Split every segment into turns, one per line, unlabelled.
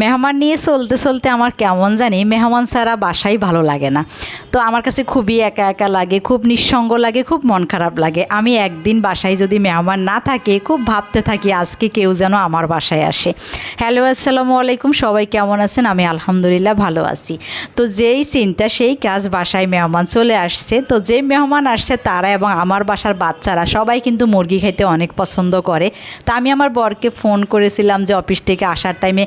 মেহমান নিয়ে চলতে চলতে আমার কেমন জানি মেহমান ছাড়া বাসাই ভালো লাগে না। তো আমার কাছে খুবই একা একা লাগে, খুব নিঃসঙ্গ লাগে, খুব মন খারাপ লাগে। আমি একদিন বাসায় যদি মেহমান না থাকে, খুব ভাবতে থাকি আজকে কেউ যেন আমার বাসায় আসে। হ্যালো, আসসালামু আলাইকুম, সবাই কেমন আছেন? আমি আলহামদুলিল্লাহ ভালো আছি। তো যেই চিন্তা, সেই কাজ বাসায় মেহমান চলে আসছে। তো যে মেহমান আসছে, তারা এবং আমার বাসার বাচ্চারা সবাই কিন্তু মুরগি খাইতে অনেক পছন্দ করে। তা আমি আমার বরকে ফোন করেছিলাম যে অফিস থেকে আসার টাইমে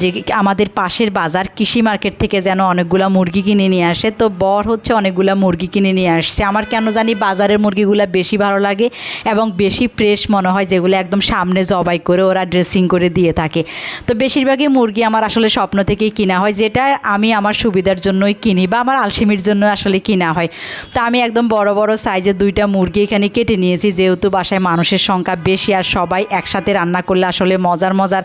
যে আমাদের পাশের বাজার কৃষি মার্কেট থেকে যেন অনেকগুলো মুরগি কিনে নিয়ে আসে, তো বর হচ্ছে অনেকগুলো মুরগি কিনে নিয়ে আসছে। আমার কেন জানি বাজারের মুরগিগুলো বেশি ভালো লাগে এবং বেশি ফ্রেশ মনে হয়, যেগুলো একদম সামনে জবাই করে ওরা ড্রেসিং করে দিয়ে থাকে। তো বেশিরভাগই মুরগি আমার আসলে স্বপ্ন থেকেই কিনা হয়, যেটা আমি আমার সুবিধার জন্যই কিনি বা আমার আলসিমির জন্য আসলে কিনা হয়। তো আমি একদম বড় বড় সাইজের দুইটা মুরগি এখানে কেটে নিয়েছি, যেহেতু বাসায় মানুষের সংখ্যা বেশি আর সবাই একসাথে রান্না করলে আসলে মজার মজার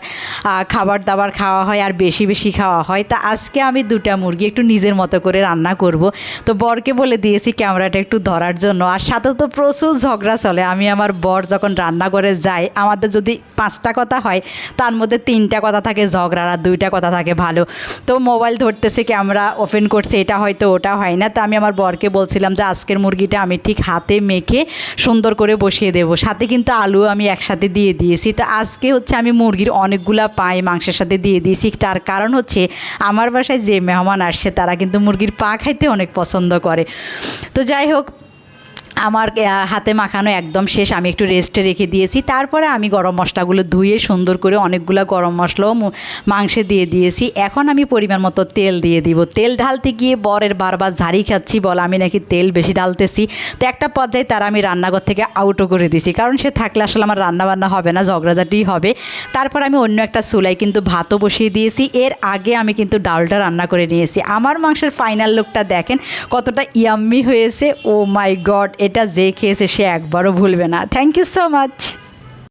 খাবার দাবার খাওয়া হয় আর বেশি বেশি খাওয়া হয়, তা আজকে আমি দুটা মুরগি একটু নিজের মতো করে রান্না করব। তো বরকে বলে দিয়েছি ক্যামেরাটা একটু ধরার জন্য। আর সাথে তো প্রচুর ঝগড়া চলে। আমি আমার বর যখন রান্না করে যাই আমাদের যদি পাঁচটা কথা হয়, তার মধ্যে তিনটা কথা থাকে ঝগড়ার আর দুইটা কথা থাকে ভালো। তো মোবাইল ধরতেছে, ক্যামেরা ওপেন করছে, এটা হয়তো ওটা হয় না। তো আমি আমার বরকে বলছিলাম যে, আজকের মুরগিটা আমি ঠিক হাতে মেখে সুন্দর করে বসিয়ে দেবো। সাথে কিন্তু আলু আমি একসাথে দিয়ে দিয়েছি। তো আজকে হচ্ছে আমি মুরগির অনেকগুলা পাই মাংসের সাথে দিয়ে দিয়েছি। তার কারণ হচ্ছে আমার বাসায় যে মেহমান আসছে তারা কিন্তু মুরগির পা খাইতে অনেক পছন্দ করে। তো যাই হোক আমার হাতে মাখানো একদম শেষ, আমি একটু রেস্টে রেখে দিয়েছি। তারপরে আমি গরম মশলাগুলো ধুয়ে সুন্দর করে অনেকগুলো গরম মশলাও মাংসে দিয়ে দিয়েছি। এখন আমি পরিমাণ মতো তেল দিয়ে দিব। তেল ঢালতে গিয়ে বরের বারবার ঝাড়ি খাচ্ছি বল আমি নাকি তেল বেশি ঢালতেছি। তো একটা পর্যায়ে তারা আমি রান্নাঘর থেকে আউটও করে দিছি। কারণ সে থাকলে আসলে আমার রান্নাবান্না হবে না ঝগড়াঝাটি হবে। তারপর আমি অন্য একটা চুলায় কিন্তু ভাতও বসিয়ে দিয়েছি। এর আগে আমি কিন্তু ডালটা রান্না করে নিয়েছি। আমার মাংসের ফাইনাল লুকটা দেখেন কতটা ইয়াম্মি হয়েছে। ও মাই গড এটা যে খেয়েছে সে একবারও ভুলবে না। Thank you so much